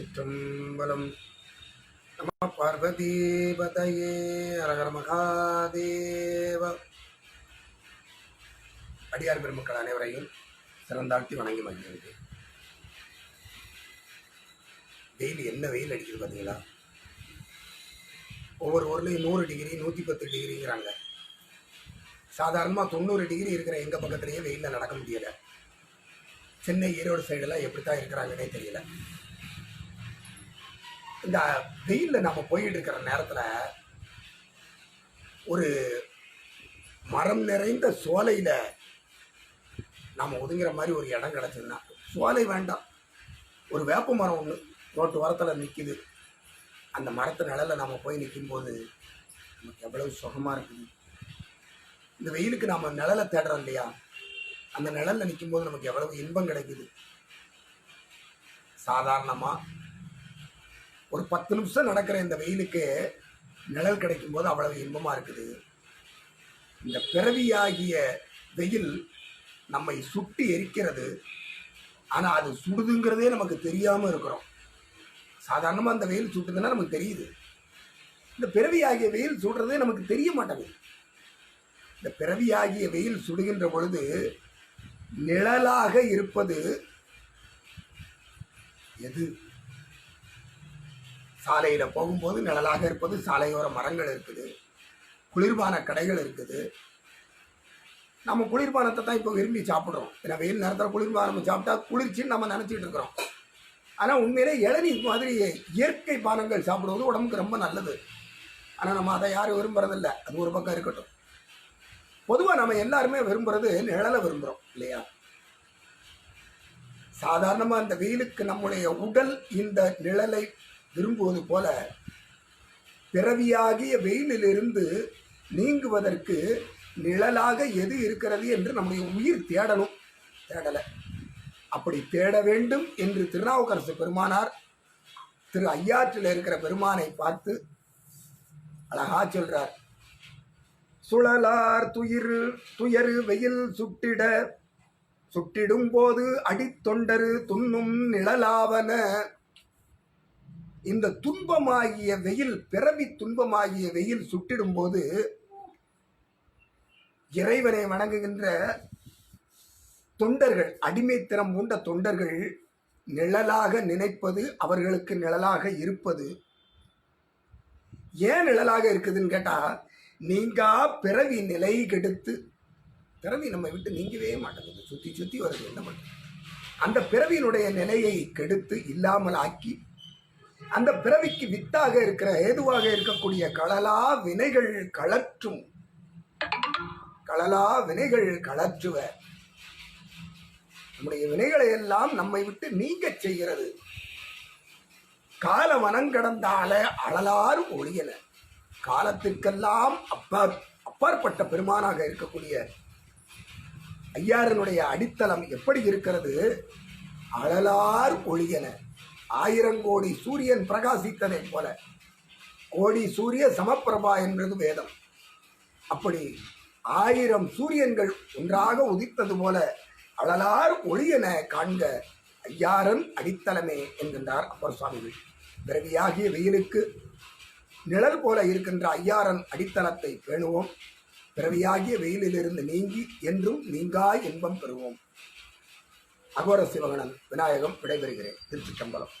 திருச்சிற்றம்பலம் நம பார்வதீபதையே அரகர மகாதேவ அடியார் பெருமக்கள் அனைவரையும் சிறந்தாழ்த்தி வணங்கி வந்திருக்கு வெயில் என்ன வெயில் அடிக்குது பார்த்தீங்களா? ஒவ்வொரு ஊர்லேயும் நூறு டிகிரி நூற்றி பத்து டிகிரிங்கிறாங்க. சாதாரணமாக தொண்ணூறு டிகிரி இருக்கிற எங்கள் பக்கத்துலேயே வெயிலில் நடக்க முடியலை. சென்னை ஈரோடு சைடெல்லாம் எப்படி தான் இருக்கிறாங்கன்னே தெரியல. இந்த வெயிலில் நம்ம போயிட்டு இருக்கிற நேரத்தில் ஒரு மரம் நிறைந்த சோலையில் நம்ம ஒதுங்குற மாதிரி ஒரு இடம் கிடச்சதுன்னா சோலை வேண்டாம். ஒரு வேப்ப மரம் ஒன்று ரோட்டு ஓரத்தில் நிற்கிது அந்த மரத்து நிழலில் நம்ம போய் நிற்கும்போது நமக்கு எவ்வளவு சுகமாக இருக்குது. இந்த வெயிலுக்கு நாம் நிழலை தேடுறோம் இல்லையா? அந்த நிழலில் நிற்கும்போது நமக்கு எவ்வளவு இன்பம் கிடைக்குது. சாதாரணமாக ஒரு பத்து நிமிஷம் நடக்கிற இந்த வெயிலுக்கு நிழல் கிடைக்கும் போது அவ்வளவு இன்பமாக இருக்குது. இந்த பிறவியாகிய வெயில் நம்மை சுட்டி எரிக்கிறது. ஆனால் அது சுடுதுங்கிறதே நமக்கு தெரியாமல் இருக்கிறோம். சாதாரணமாக அந்த வெயில் சுட்டுதுன்னா நமக்கு தெரியுது. இந்த பிறவியாகிய வெயில் சுடுறதே நமக்கு தெரிய மாட்டேங்குது. இந்த பிறவியாகிய வெயில் சுடுகின்ற பொழுது நிழலாக இருப்பது எது? சாலையில் போகும்போது நிழலாக இருப்பது சாலையோர மரங்கள் இருக்குது குளிர்பான கடைகள் இருக்குது. நம்ம குளிர்பானத்தை தான் இப்போ விரும்பி சாப்பிட்றோம். ஏன்னா வெயில் நேரத்தில் குளிர்பானம் சாப்பிட்டா குளிர்ச்சின்னு நம்ம நினச்சிட்டு இருக்கிறோம். ஆனால் உண்மையிலே இளநீர் மாதிரி இயற்கை பானங்கள் சாப்பிடுவது உடம்புக்கு ரொம்ப நல்லது. ஆனால் நம்ம அதை யாரும் விரும்புறதில்ல. அது ஒரு பக்கம் இருக்கட்டும். பொதுவாக நம்ம எல்லாருமே விரும்புறது நிழலை விரும்புகிறோம் இல்லையா? சாதாரணமாக அந்த வெயிலுக்கு நம்முடைய உடல் இந்த நிழலை விரும்புவது போல பிறவியாகிய வெயிலிலிருந்து நீங்குவதற்கு நிழலாக எது இருக்கிறது என்று நம்முடைய உயிர் தேடணும் தேடலை. அப்படி தேட வேண்டும் என்று திருநாவுக்கரசு பெருமானார் திரு ஐயாற்றில் இருக்கிற பெருமானை பார்த்து அழகா சொல்றார். சுழலார் துயிர் துயரு வெயில் சுட்டிட சுட்டிடும் போது அடித்தொண்டரு துண்ணும் நிழலாவன இந்த துன்பமாகிய வெயில் பிறவி துன்பமாகிய வெயில் சுட்டிடும் போது இறைவனை வணங்குகின்ற தொண்டர்கள் அடிமைத்திறம் பூண்ட தொண்டர்கள் நிழலாக நினைப்பது அவர்களுக்கு நிழலாக இருப்பது ஏன் நிழலாக இருக்குதுன்னு கேட்டால் நீங்கா பிறவி நிலை கெடுத்து பிறவி நம்ம விட்டு நீங்கவே மாட்டேங்குது. சுற்றி சுற்றி வருது என்ன பண்ணுறது அந்த பிறவியினுடைய நிலையை கெடுத்து இல்லாமல் ஆக்கி அந்த பிறவிக்கு வித்தாக இருக்கிற ஏதுவாக இருக்கக்கூடிய களலா வினைகள் கழற்றும் களலா வினைகள் கழற்றுவ நம்முடைய வினைகளை எல்லாம் நம்மை விட்டு நீங்கச் செய்கிறது. கால வனங்கடந்தால அழலாறு ஒளியன காலத்திற்கெல்லாம் அப்பா அப்பாற்பட்ட பெருமானாக இருக்கக்கூடிய ஐயாரனுடைய அடித்தளம் எப்படி இருக்கிறது? அழலார் ஒளியன ஆயிரம் கோடி சூரியன் பிரகாசித்ததைப் போல கோடி சூரிய சமப்பிரபா என்பது வேதம். அப்படி ஆயிரம் சூரியன்கள் ஒன்றாக உதித்தது போல அழலார் ஒளியென காண்க ஐயாரன் அடித்தளமே என்கின்றார் அப்பர் சுவாமிகள் பிறவியாகிய வெயிலுக்கு நிழல் போல இருக்கின்ற ஐயாரன் அடித்தளத்தை பேணுவோம். பிறவியாகிய வெயிலிலிருந்து நீங்கி என்றும் நீங்கா இன்பம் பெறுவோம். அகோர சிவகணன் விநாயகம் விடைபெறுகிறேன். திருச்சிற்றம்பலம்.